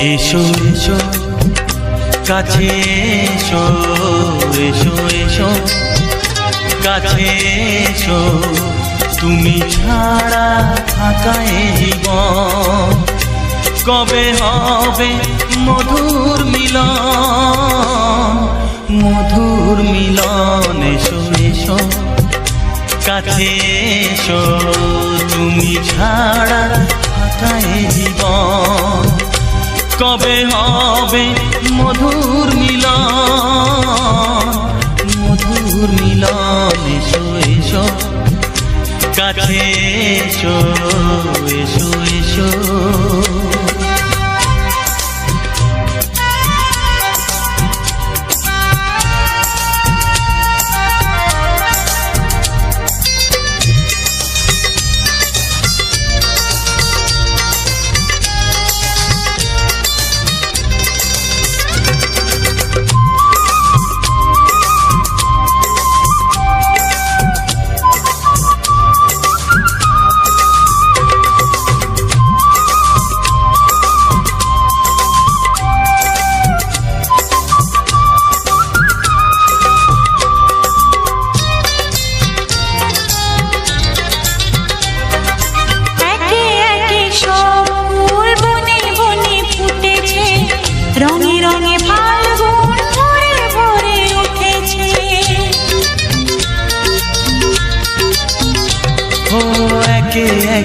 এসো এসো, কাছে এসো এসো এসো, কাছে এসো, তুমি ছাড়া থাকা এ জীবন। কবে হবে মধুর মিলন? মধুর মিলন, এসো এসো, কাছে এসো, তুমি ছাড়া থাকা এ কবে হবে মধুর মিলন? মধুর মিলন এসো এসো। কাছে এসো এসো এসো।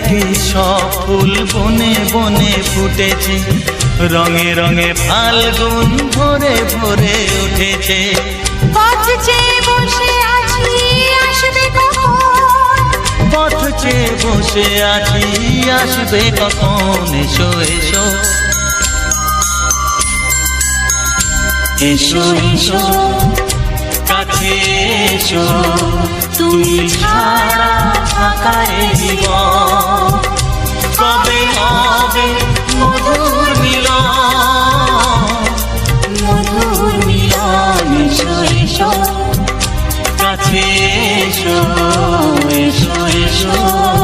একে সব ফুল বনে বনে ফুটেছে। রঙে রঙে ফাল্গুন ভরে ভরে উঠেছে। পথ চেয়ে বসে আছি আসবে কখন? পথ চেয়ে বসে আছি আসবে কখন? এসো এসো। এসো এসো। কাছে এসো। তুমি ছাড়া এ জীবন কবে হবে মধুর মিলন। মধুর মিলন এসো। কাছে এসো এসো এসো।